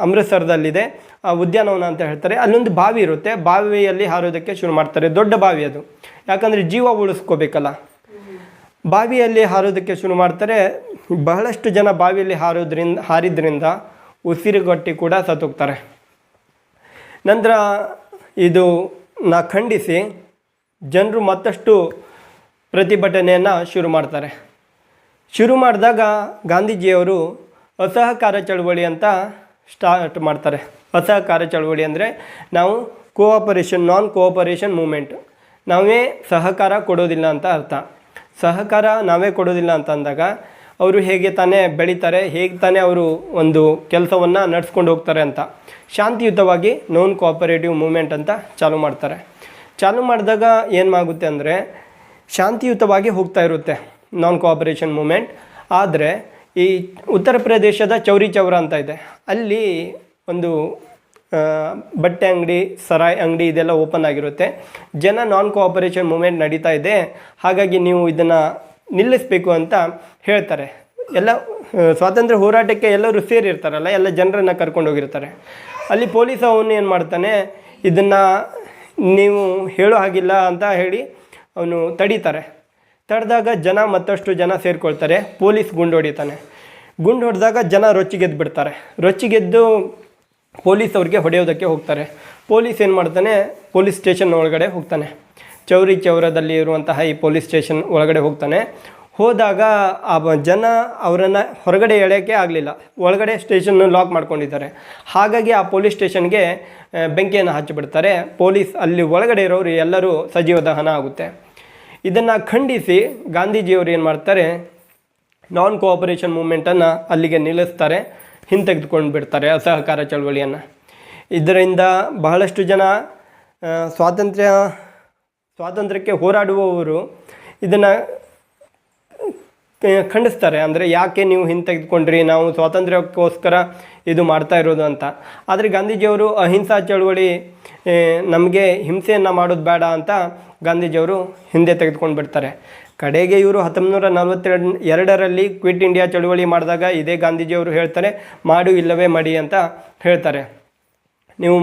A: ಅಮೃತಸರದಲ್ಲಿದೆ. ಆ ಉದ್ಯಾನವನ ಅಂತ ಹೇಳ್ತಾರೆ. ಅಲ್ಲೊಂದು ಬಾವಿ ಇರುತ್ತೆ. ಬಾವಿಯಲ್ಲಿ ಹಾರೋದಕ್ಕೆ ಶುರು ಮಾಡ್ತಾರೆ. ದೊಡ್ಡ ಬಾವಿ ಅದು. ಯಾಕಂದರೆ ಜೀವ ಉಳಿಸ್ಕೋಬೇಕಲ್ಲ. ಬಾವಿಯಲ್ಲಿ ಹಾರೋದಕ್ಕೆ ಶುರು ಮಾಡ್ತಾರೆ. ಬಹಳಷ್ಟು ಜನ ಬಾವಿಯಲ್ಲಿ ಹಾರೋದ್ರಿಂದ, ಹಾರಿದ್ರಿಂದ ಉಸಿರುಗಟ್ಟಿ ಕೂಡ ಸತ್ತೋಗ್ತಾರೆ. ನಂತರ ಇದು ನಾ ಖಂಡಿಸಿ, ಜನರು ಮತ್ತಷ್ಟು ಪ್ರತಿಭಟನೆಯನ್ನು ಶುರು ಮಾಡ್ತಾರೆ. ಶುರು ಮಾಡಿದಾಗ ಗಾಂಧೀಜಿಯವರು ಅಸಹಕಾರ ಚಳವಳಿ ಅಂತ ಸ್ಟಾರ್ಟ್ ಮಾಡ್ತಾರೆ. ಅಸಹಕಾರ ಚಳವಳಿ ಅಂದರೆ ನಾವು ಕೋಆಪರೇಷನ್ ನಾನ್ ಕೋಆಪರೇಷನ್ ಮೂಮೆಂಟ್ ನಾವೇ ಸಹಕಾರ ಕೊಡೋದಿಲ್ಲ ಅಂತ ಅರ್ಥ. ಸಹಕಾರ ನಾವೇ ಕೊಡೋದಿಲ್ಲ ಅಂತ ಅಂದಾಗ ಅವರು ಹೇಗೆ ತಾನೇ ಬೆಳೀತಾರೆ, ಹೇಗೆ ತಾನೇ ಅವರು ಒಂದು ಕೆಲಸವನ್ನು ನಡೆಸ್ಕೊಂಡು ಹೋಗ್ತಾರೆ ಅಂತ ಶಾಂತಿಯುತವಾಗಿ ನಾನ್ ಕೋಆಪರೇಟಿವ್ ಮೂಮೆಂಟ್ ಅಂತ ಚಾಲು ಮಾಡ್ತಾರೆ. ಚಾಲು ಮಾಡಿದಾಗ ಏನಾಗುತ್ತೆ ಅಂದರೆ ಶಾಂತಿಯುತವಾಗಿ ಹೋಗ್ತಾ ಇರುತ್ತೆ. ನಾನ್ ಕೋಆಪರೇಷನ್ ಮೂಮೆಂಟ್ ಆದರೆ ಈ ಉತ್ತರ ಪ್ರದೇಶದ ಚೌರಿ ಚೌರ ಅಂತ ಇದೆ. ಅಲ್ಲಿ ಒಂದು ಬಟ್ಟೆ ಅಂಗಡಿ, ಸರಾಯ್ ಅಂಗಡಿ ಇದೆಲ್ಲ ಓಪನ್ ಆಗಿರುತ್ತೆ. ಜನ ನಾನ್ ಕೋಆಪರೇಷನ್ ಮೂಮೆಂಟ್ ನಡೀತಾ ಇದೆ. ಹಾಗಾಗಿ ನೀವು ಇದನ್ನು ನಿಲ್ಲಿಸಬೇಕು ಅಂತ ಹೇಳ್ತಾರೆ. ಎಲ್ಲ ಸ್ವಾತಂತ್ರ್ಯ ಹೋರಾಟಕ್ಕೆ ಎಲ್ಲರೂ ಸೇರಿರ್ತಾರಲ್ಲ, ಎಲ್ಲ ಜನರನ್ನು ಕರ್ಕೊಂಡು ಹೋಗಿರ್ತಾರೆ. ಅಲ್ಲಿ ಪೊಲೀಸ್ ಅವನು ಏನು ಮಾಡ್ತಾನೆ, ಇದನ್ನು ನೀವು ಹೇಳೋ ಹಾಗಿಲ್ಲ ಅಂತ ಹೇಳಿ ಅವನು ತಡೀತಾರೆ. ತಡೆದಾಗ ಜನ ಮತ್ತಷ್ಟು ಜನ ಸೇರಿಕೊಳ್ತಾರೆ, ಪೊಲೀಸ್ ಗುಂಡು ಹೊಡಿತಾನೆ. ಗುಂಡು ಹೊಡೆದಾಗ ಜನ ರೊಚ್ಚಿಗೆದ್ದು ಬಿಡ್ತಾರೆ ರೊಚ್ಚಿಗೆದ್ದು ಪೊಲೀಸ್ ಅವ್ರಿಗೆ ಹೊಡೆಯೋದಕ್ಕೆ ಹೋಗ್ತಾರೆ. ಪೊಲೀಸ್ ಏನು ಮಾಡ್ತಾನೆ, ಪೊಲೀಸ್ ಸ್ಟೇಷನ್ ಒಳಗಡೆ ಹೋಗ್ತಾನೆ. ಚೌರಿ ಚೌರದಲ್ಲಿ ಇರುವಂತಹ ಈ ಪೊಲೀಸ್ ಸ್ಟೇಷನ್ ಒಳಗಡೆ ಹೋಗ್ತಾನೆ. ಹೋದಾಗ ಆ ಜನ ಅವರನ್ನು ಹೊರಗಡೆ ಎಳೆಯೋಕ್ಕೆ ಆಗಲಿಲ್ಲ. ಒಳಗಡೆ ಸ್ಟೇಷನ್ ಲಾಕ್ ಮಾಡ್ಕೊಂಡಿದ್ದಾರೆ. ಹಾಗಾಗಿ ಆ ಪೊಲೀಸ್ ಸ್ಟೇಷನ್ಗೆ ಬೆಂಕಿಯನ್ನು ಹಚ್ಚಿಬಿಡ್ತಾರೆ. ಪೊಲೀಸ್ ಅಲ್ಲಿ ಒಳಗಡೆ ಇರೋರು ಎಲ್ಲರೂ ಸಜೀವ ದಹನ ಆಗುತ್ತೆ. ಇದನ್ನು ಖಂಡಿಸಿ ಗಾಂಧೀಜಿಯವರು ಏನು ಮಾಡ್ತಾರೆ? ನಾನ್ ಕೋಆಪರೇಷನ್ ಮೂಮೆಂಟನ್ನು ಅಲ್ಲಿಗೆ ನಿಲ್ಲಿಸ್ತಾರೆ, ಹಿಂತೆಗೆದುಕೊಂಡು ಬಿಡ್ತಾರೆ ಅಸಹಕಾರ ಚಳವಳಿಯನ್ನು. ಇದರಿಂದ ಬಹಳಷ್ಟು ಜನ ಸ್ವಾತಂತ್ರ್ಯ, ಸ್ವಾತಂತ್ರ್ಯಕ್ಕೆ ಹೋರಾಡುವವರು ಇದನ್ನು ಖಂಡಿಸ್ತಾರೆ. ಅಂದರೆ ಯಾಕೆ ನೀವು ಹಿಂತೆಗೆದುಕೊಂಡ್ರಿ? ನಾವು ಸ್ವಾತಂತ್ರ್ಯಕ್ಕೋಸ್ಕರ ಇದು ಮಾಡ್ತಾ ಇರೋದು ಅಂತ. ಆದರೆ ಗಾಂಧೀಜಿಯವರು ಅಹಿಂಸಾ ಚಳುವಳಿ ನಮಗೆ ಹಿಂಸೆಯನ್ನು ಮಾಡೋದು ಬೇಡ ಅಂತ ಗಾಂಧೀಜಿಯವರು ಹಿಂದೆ ತೆಗೆದುಕೊಂಡು ಬಿಡ್ತಾರೆ ಕಡೆಗೆ ಇವರು ಹತ್ತೊಂಬತ್ತು ನೂರ ನಲವತ್ತೆರಡು ಎರಡರಲ್ಲಿ ಕ್ವಿಟ್ ಇಂಡಿಯಾ ಚಳುವಳಿ ಮಾಡಿದಾಗ ಇದೇ ಗಾಂಧೀಜಿಯವರು ಹೇಳ್ತಾರೆ, ಮಾಡು ಇಲ್ಲವೇ ಮಡಿ ಅಂತ ಹೇಳ್ತಾರೆ. ನೀವು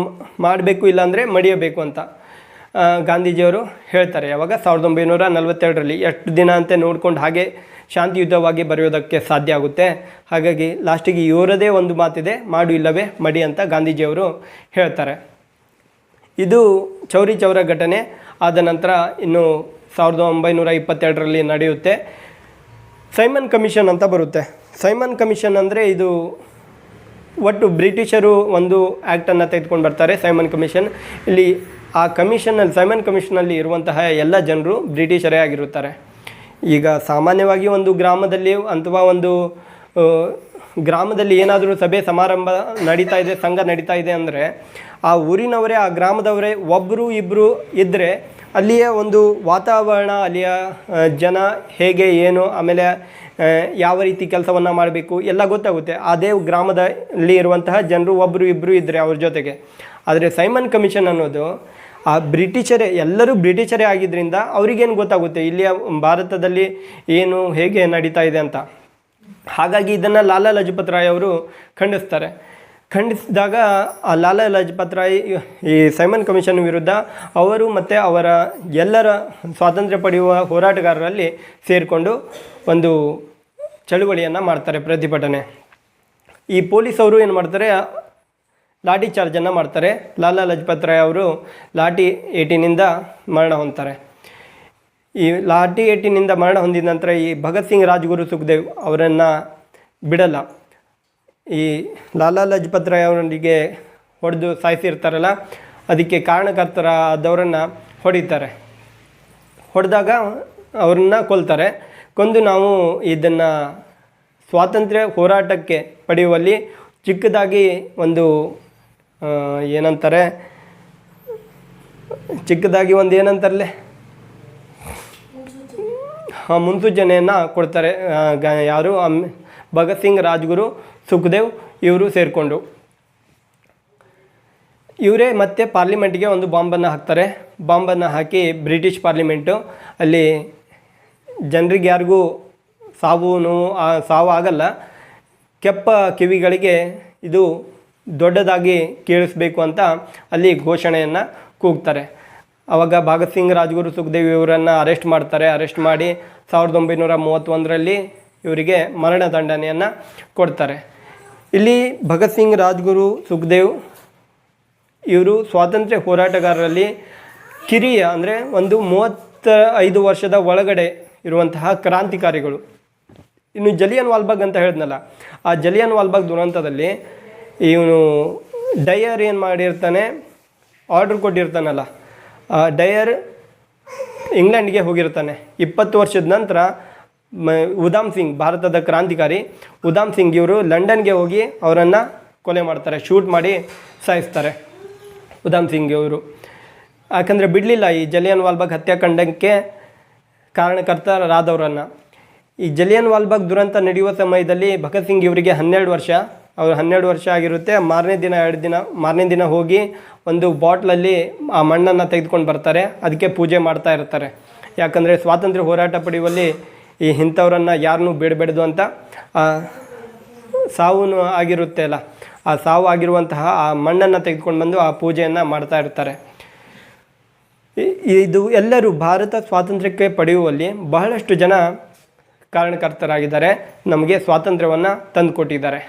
A: ಮಾಡಬೇಕು ಇಲ್ಲಾಂದರೆ ಮಡಿಯಬೇಕು ಅಂತ. ಗಾಂಧೀಜಿಯವರು ಹೇಳ್ತಾರೆ, ಯಾವಾಗ? ಸಾವಿರದ ಒಂಬೈನೂರ ನಲವತ್ತೆರಡರಲ್ಲಿ. ಎಷ್ಟು ದಿನ ಅಂತ ನೋಡ್ಕೊಂಡು ಹಾಗೆ ಶಾಂತಿಯುತವಾಗಿ ಬರೆಯೋದಕ್ಕೆ ಸಾಧ್ಯ ಆಗುತ್ತೆ. ಹಾಗಾಗಿ ಲಾಸ್ಟಿಗೆ ಇವರದೇ ಒಂದು ಮಾತಿದೆ, ಮಾಡು ಇಲ್ಲವೇ, ಮಡಿ ಅಂತ ಗಾಂಧೀಜಿಯವರು ಹೇಳ್ತಾರೆ. ಇದು ಚೌರಿ ಚೌರ ಘಟನೆ ಆದ ನಂತರ ಇನ್ನು ಸಾವಿರದ ಒಂಬೈನೂರ ಇಪ್ಪತ್ತೆರಡರಲ್ಲಿ ನಡೆಯುತ್ತೆ. ಸೈಮನ್ ಕಮಿಷನ್ ಅಂತ ಬರುತ್ತೆ. ಸೈಮನ್ ಕಮಿಷನ್ ಅಂದರೆ ಇದು ಒಟ್ಟು ಬ್ರಿಟಿಷರು ಒಂದು ಆ್ಯಕ್ಟನ್ನು ತೆಗೆದುಕೊಂಡು ಬರ್ತಾರೆ ಸೈಮನ್ ಕಮಿಷನ್. ಇಲ್ಲಿ ಆ ಕಮಿಷನಲ್ಲಿ ಸೈಮನ್ ಕಮಿಷನಲ್ಲಿ ಇರುವಂತಹ ಎಲ್ಲ ಜನರು ಬ್ರಿಟಿಷರೇ ಆಗಿರುತ್ತಾರೆ. ಈಗ ಸಾಮಾನ್ಯವಾಗಿ ಒಂದು ಗ್ರಾಮದಲ್ಲಿ ಅಥವಾ ಒಂದು ಗ್ರಾಮದಲ್ಲಿ ಏನಾದರೂ ಸಭೆ ಸಮಾರಂಭ ನಡೀತಾ ಇದೆ, ಸಂಘ ನಡೀತಾ ಇದೆ ಅಂದರೆ, ಆ ಊರಿನವರೇ, ಆ ಗ್ರಾಮದವರೇ ಒಬ್ಬರು ಇಬ್ಬರು ಇದ್ದರೆ ಅಲ್ಲಿಯ ಒಂದು ವಾತಾವರಣ, ಅಲ್ಲಿಯ ಜನ ಹೇಗೆ, ಏನು, ಆಮೇಲೆ ಯಾವ ರೀತಿ ಕೆಲಸವನ್ನು ಮಾಡಬೇಕು ಎಲ್ಲ ಗೊತ್ತಾಗುತ್ತೆ. ಅದೇ ಗ್ರಾಮದಲ್ಲಿ ಇರುವಂತಹ ಜನರು ಒಬ್ಬರು ಇಬ್ಬರು ಇದ್ದರೆ ಅವ್ರ ಜೊತೆಗೆ. ಆದರೆ ಸೈಮನ್ ಕಮಿಷನ್ ಅನ್ನೋದು ಆ ಬ್ರಿಟಿಷರೇ, ಎಲ್ಲರೂ ಬ್ರಿಟಿಷರೇ ಆಗಿದ್ದರಿಂದ ಅವ್ರಿಗೇನು ಗೊತ್ತಾಗುತ್ತೆ? ಇಲ್ಲಿಯ ಭಾರತದಲ್ಲಿ ಏನು ಹೇಗೆ ನಡೀತಾ ಇದೆ ಅಂತ? ಹಾಗಾಗಿ ಇದನ್ನು ಲಾಲಾ ಲಜಪತ್ ರಾಯ್ ಅವರು ಖಂಡಿಸ್ತಾರೆ. ಖಂಡಿಸಿದಾಗ ಆ ಲಾಲಾ ಲಜಪತ್ ರಾಯ್, ಈ ಸೈಮನ್ ಕಮಿಷನ್ ವಿರುದ್ಧ ಅವರು ಮತ್ತು ಅವರ ಎಲ್ಲರ ಸ್ವಾತಂತ್ರ್ಯ ಪಡೆಯುವ ಹೋರಾಟಗಾರರಲ್ಲಿ ಸೇರಿಕೊಂಡು ಒಂದು ಚಳುವಳಿಯನ್ನು ಮಾಡ್ತಾರೆ ಪ್ರತಿಭಟನೆ. ಈ ಪೊಲೀಸವರು ಏನು ಮಾಡ್ತಾರೆ? ಲಾಠಿ ಚಾರ್ಜನ್ನು ಮಾಡ್ತಾರೆ. ಲಾಲಾ ಲಜಪತ್ ರಾಯ್ ಅವರು ಲಾಠಿ ಏಟಿನಿಂದ ಮರಣ ಹೊಂದ್ತಾರೆ. ಈ ಲಾಠಿ ಏಟಿನಿಂದ ಮರಣ ಹೊಂದಿದ ನಂತರ ಈ ಭಗತ್ ಸಿಂಗ್ ರಾಜ್ಗುರು ಸುಖದೇವ್ ಅವರನ್ನು ಬಿಡಲ್ಲ. ಈ ಲಾಲಾ ಲಜಪತ್ ರಾಯ್ ಅವರೊಂದಿಗೆ ಹೊಡೆದು ಸಾಯಿಸಿರ್ತಾರಲ್ಲ, ಅದಕ್ಕೆ ಕಾರಣಕರ್ತರಾದವರನ್ನು ಹೊಡಿತಾರೆ. ಹೊಡೆದಾಗ ಅವ್ರನ್ನ ಕೊಲ್ತಾರೆ. ಕೊಂದು ನಾವು ಇದನ್ನು ಸ್ವಾತಂತ್ರ್ಯ ಹೋರಾಟಕ್ಕೆ ಪಡೆಯುವಲ್ಲಿ ಚಿಕ್ಕದಾಗಿ ಒಂದು ಏನಂತಾರೆ? ಚಿಕ್ಕದಾಗಿ ಒಂದು ಏನಂತಾರಲ್ಲೇ? ಮುನ್ಸೂಚನೆಯನ್ನು ಕೊಡ್ತಾರೆ. ಗ- ಯಾರು? ಭಗತ್ ಸಿಂಗ್, ರಾಜ್ಗುರು, ಸುಖದೇವ್ ಇವರು ಸೇರಿಕೊಂಡು. ಇವರೇ ಮತ್ತೆ ಪಾರ್ಲಿಮೆಂಟ್ಗೆ ಒಂದು ಬಾಂಬನ್ನು ಹಾಕ್ತಾರೆ. ಬಾಂಬನ್ನು ಹಾಕಿ ಬ್ರಿಟಿಷ್ ಪಾರ್ಲಿಮೆಂಟು. ಅಲ್ಲಿ ಜನರಿಗೆ ಯಾರಿಗೂ ಸಾವು, ನೋವು ಸಾವು ಆಗಲ್ಲ. ಕೆಪ್ಪ ಕಿವಿಗಳಿಗೆ ಇದು ದೊಡ್ಡದಾಗಿ ಕೇಳಿಸ್ಬೇಕು ಅಂತ ಅಲ್ಲಿ ಘೋಷಣೆಯನ್ನು ಕೂಗ್ತಾರೆ. ಆವಾಗ ಭಗತ್ ಸಿಂಗ್, ರಾಜ್ಗುರು ಸುಖದೇವ್ ಇವರನ್ನು ಅರೆಸ್ಟ್ ಮಾಡ್ತಾರೆ. ಅರೆಸ್ಟ್ ಮಾಡಿ ಸಾವಿರದ ಒಂಬೈನೂರ ಮೂವತ್ತೊಂದರಲ್ಲಿ ಇವರಿಗೆ ಮರಣದಂಡನೆಯನ್ನು ಕೊಡ್ತಾರೆ. ಇಲ್ಲಿ ಭಗತ್ ಸಿಂಗ್, ರಾಜ್ಗುರು ಸುಖದೇವ್ ಇವರು ಸ್ವಾತಂತ್ರ್ಯ ಹೋರಾಟಗಾರರಲ್ಲಿ ಕಿರಿಯ ಅಂದರೆ ಒಂದು ಮೂವತ್ತ ಐದು ವರ್ಷದ ಒಳಗಡೆ ಇರುವಂತಹ ಕ್ರಾಂತಿಕಾರಿಗಳು. ಇನ್ನು ಜಲಿಯನ್ ವಾಲ್ಬಾಗ್ ಅಂತ ಹೇಳಿದ್ನಲ್ಲ, ಆ ಜಲಿಯನ್ ವಾಲ್ಬಾಗ್ ದುರಂತದಲ್ಲಿ ಇವನು ಡಯರ್ ಏನು ಮಾಡಿರ್ತಾನೆ? ಆರ್ಡ್ರ್ ಕೊಟ್ಟಿರ್ತಾನಲ್ಲ. ಡಯರ್ ಇಂಗ್ಲೆಂಡ್ಗೆ ಹೋಗಿರ್ತಾನೆ. ಇಪ್ಪತ್ತು ವರ್ಷದ ನಂತರ ಮ, ಉದಾಮ್ ಸಿಂಗ್, ಭಾರತದ ಕ್ರಾಂತಿಕಾರಿ ಉದಾಮ್ ಸಿಂಗ್ ಇವರು ಲಂಡನ್ಗೆ ಹೋಗಿ ಅವರನ್ನು ಕೊಲೆ ಮಾಡ್ತಾರೆ, ಶೂಟ್ ಮಾಡಿ ಸಾಯಿಸ್ತಾರೆ ಉದಾಮ್ ಸಿಂಗ್ ಇವರು. ಯಾಕಂದರೆ ಬಿಡಲಿಲ್ಲ, ಈ ಜಲಿಯನ್ ವಾಲ್ಬಾಗ್ ಹತ್ಯಾಕಾಂಡಕ್ಕೆ ಕಾರಣಕರ್ತರಾದವರನ್ನು ಈ ಜಲಿಯನ್ ವಾಲ್ಬಾಗ್ ದುರಂತ ನಡೆಯುವ ಸಮಯದಲ್ಲಿ ಭಗತ್ ಸಿಂಗ್ ಇವರಿಗೆ ಹನ್ನೆರಡು ವರ್ಷ ಅವರು ಹನ್ನೆರಡು ವರ್ಷ ಆಗಿರುತ್ತೆ. ಮಾರನೇ ದಿನ, ಎರಡು ದಿನ, ಮಾರನೇ ದಿನ ಹೋಗಿ ಒಂದು ಬಾಟ್ಲಲ್ಲಿ ಆ ಮಣ್ಣನ್ನು ತೆಗೆದುಕೊಂಡು ಬರ್ತಾರೆ. ಅದಕ್ಕೆ ಪೂಜೆ ಮಾಡ್ತಾ ಇರ್ತಾರೆ. ಯಾಕಂದರೆ ಸ್ವಾತಂತ್ರ್ಯ ಹೋರಾಟ ಪಡೆಯುವಲ್ಲಿ ಈ ಇಂಥವ್ರನ್ನು ಯಾರನ್ನೂ ಬೇಡಬೇಡದು ಅಂತ ಸಾವು ಆಗಿರುತ್ತೆ ಅಲ್ಲ. ಆ ಸಾವು ಆಗಿರುವಂತಹ ಆ ಮಣ್ಣನ್ನು ತೆಗೆದುಕೊಂಡು ಬಂದು ಆ ಪೂಜೆಯನ್ನು ಮಾಡ್ತಾ ಇರ್ತಾರೆ. ಇದು ಎಲ್ಲರೂ ಭಾರತ ಸ್ವಾತಂತ್ರ್ಯಕ್ಕೆ ಪಡೆಯುವಲ್ಲಿ ಬಹಳಷ್ಟು ಜನ ಕಾರಣಕರ್ತರಾಗಿದ್ದಾರೆ. ನಮಗೆ ಸ್ವಾತಂತ್ರ್ಯವನ್ನು ತಂದುಕೊಟ್ಟಿದ್ದಾರೆ